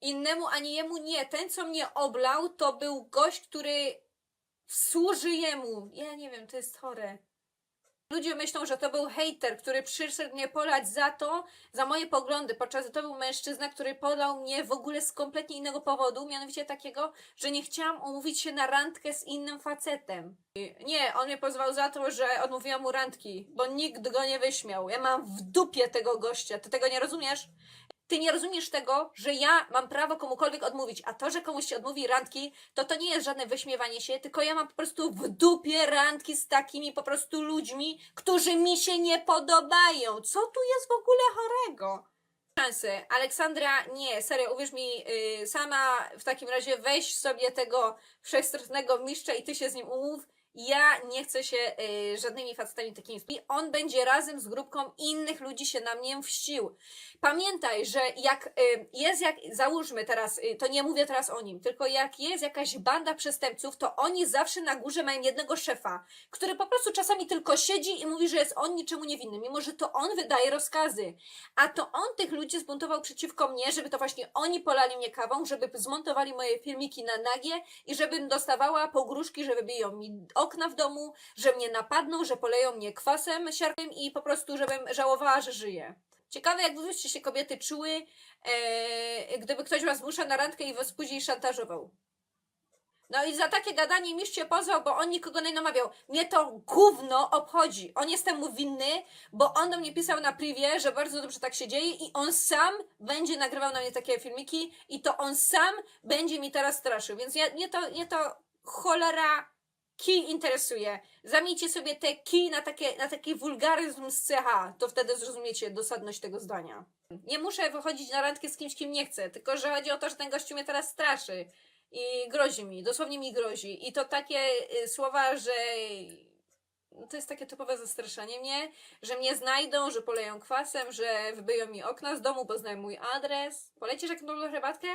innemu, ani jemu nie. Ten, co mnie oblał, to był gość, który służy jemu. Ja nie wiem, to jest chore. Ludzie myślą, że to był hejter, który przyszedł mnie polać za to, za moje poglądy, podczas gdy to był mężczyzna, który polał mnie w ogóle z kompletnie innego powodu, mianowicie takiego, że nie chciałam umówić się na randkę z innym facetem. Nie, on mnie pozwał za to, że odmówiłam mu randki, bo nikt go nie wyśmiał. Ja mam w dupie tego gościa, ty tego nie rozumiesz? Ty nie rozumiesz tego, że ja mam prawo komukolwiek odmówić, a to, że komuś się odmówi randki, to to nie jest żadne wyśmiewanie się, tylko ja mam po prostu w dupie randki z takimi po prostu ludźmi, którzy mi się nie podobają. Co tu jest w ogóle chorego? Szansy. Aleksandra, nie, serio, uwierz mi, yy, sama w takim razie weź sobie tego wszechstronnego mistrza i ty się z nim umów. Ja nie chcę się yy, żadnymi facetami takimi I on będzie razem z grupką innych ludzi się na mnie wścił. Pamiętaj, że jak y, jest jak, załóżmy teraz, y, to nie mówię teraz o nim, tylko jak jest jakaś banda przestępców, to oni zawsze na górze mają jednego szefa, który po prostu czasami tylko siedzi i mówi, że jest on niczemu niewinny, mimo że to on wydaje rozkazy. A to on tych ludzi zbuntował przeciwko mnie, żeby to właśnie oni polali mnie kawą, żeby zmontowali moje filmiki na nagie i żebym dostawała pogróżki, że wybiją mi okna w domu, że mnie napadną, że poleją mnie kwasem siarkowym i po prostu, żebym żałowała, że żyję. Ciekawe, jak byście się kobiety czuły, e, gdyby ktoś was zmusza na randkę i was później szantażował. No i za takie gadanie mistrz się pozwał, bo on nikogo nie namawiał. Mnie to gówno obchodzi. On jest temu winny, bo on do mnie pisał na privie, że bardzo dobrze tak się dzieje i on sam będzie nagrywał na mnie takie filmiki i to on sam będzie mi teraz straszył. Więc ja, mnie, to, mnie to cholera kij interesuje. Zamieńcie sobie te kij na, takie, na taki wulgaryzm z CH, to wtedy zrozumiecie dosadność tego zdania. Nie muszę wychodzić na randkę z kimś, kim nie chcę, tylko że chodzi o to, że ten gościu mnie teraz straszy i grozi mi, dosłownie mi grozi. I to takie y, słowa, że to jest takie typowe zastraszanie mnie, że mnie znajdą, że poleją kwasem, że wybyją mi okna z domu, bo znają mój adres. Polecisz jakąś herbatkę?